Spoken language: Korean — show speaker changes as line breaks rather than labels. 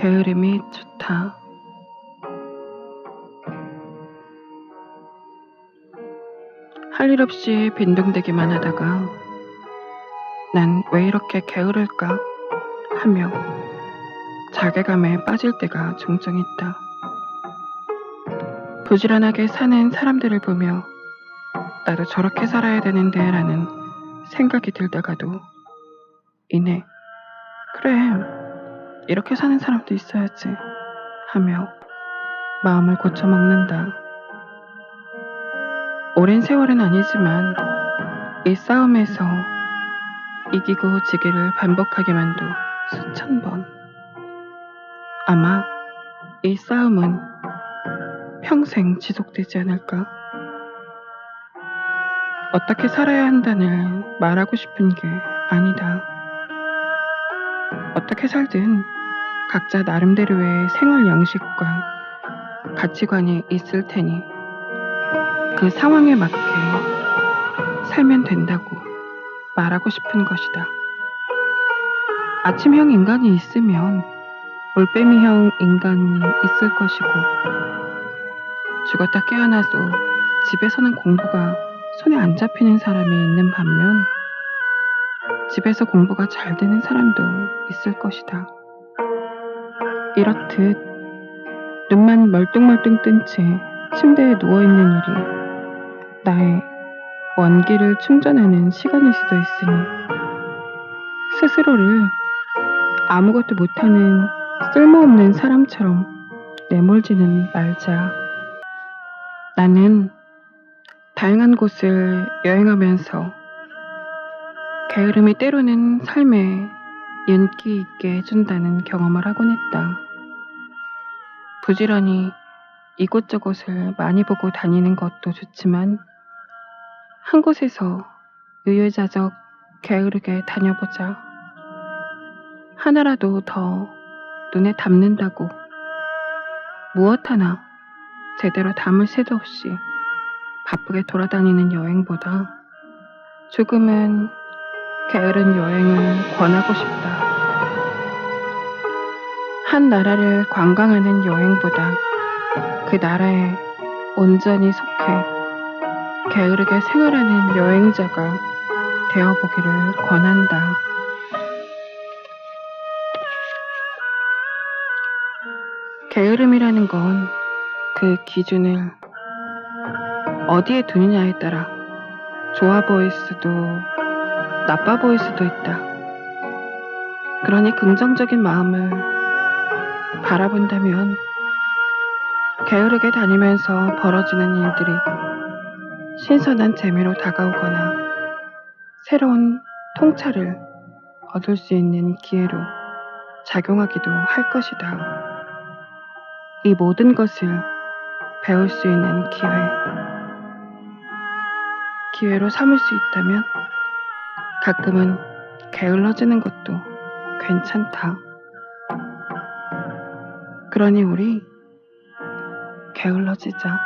게으름이 좋다. 할 일 없이 빈둥대기만 하다가 난 왜 이렇게 게으를까 하며 자괴감에 빠질 때가 종종 있다. 부지런하게 사는 사람들을 보며 나도 저렇게 살아야 되는데 라는 생각이 들다가도 이내 그래 이렇게 사는 사람도 있어야지 하며 마음을 고쳐먹는다. 오랜 세월은 아니지만 이 싸움에서 이기고 지기를 반복하기만도 수천 번. 아마 이 싸움은 평생 지속되지 않을까? 어떻게 살아야 한다는 말하고 싶은 게 아니다. 어떻게 살든 각자 나름대로의 생활 양식과 가치관이 있을 테니 그 상황에 맞게 살면 된다고 말하고 싶은 것이다. 아침형 인간이 있으면 올빼미형 인간이 있을 것이고 죽었다 깨어나도 집에서는 공부가 손에 안 잡히는 사람이 있는 반면 집에서 공부가 잘 되는 사람도 있을 것이다. 이렇듯 눈만 멀뚱멀뚱 뜬 채 침대에 누워있는 일이 나의 원기를 충전하는 시간일 수도 있으니 스스로를 아무것도 못하는 쓸모없는 사람처럼 내몰지는 말자. 나는 다양한 곳을 여행하면서 게으름이 때로는 삶에 윤기 있게 해준다는 경험을 하곤 했다. 부지런히 이곳저곳을 많이 보고 다니는 것도 좋지만 한 곳에서 유유자적 게으르게 다녀보자. 하나라도 더 눈에 담는다고 무엇 하나 제대로 담을 새도 없이 바쁘게 돌아다니는 여행보다 조금은 게으른 여행을 권하고 싶다. 한 나라를 관광하는 여행보다 그 나라에 온전히 속해 게으르게 생활하는 여행자가 되어보기를 권한다. 게으름이라는 건 그 기준을 어디에 두느냐에 따라 좋아 보일 수도 나빠 보일 수도 있다. 그러니 긍정적인 마음을 바라본다면 게으르게 다니면서 벌어지는 일들이 신선한 재미로 다가오거나 새로운 통찰을 얻을 수 있는 기회로 작용하기도 할 것이다. 이 모든 것을 배울 수 있는 기회. 기회로 삼을 수 있다면 가끔은 게을러지는 것도 괜찮다. 그러니 우리 게을러지자.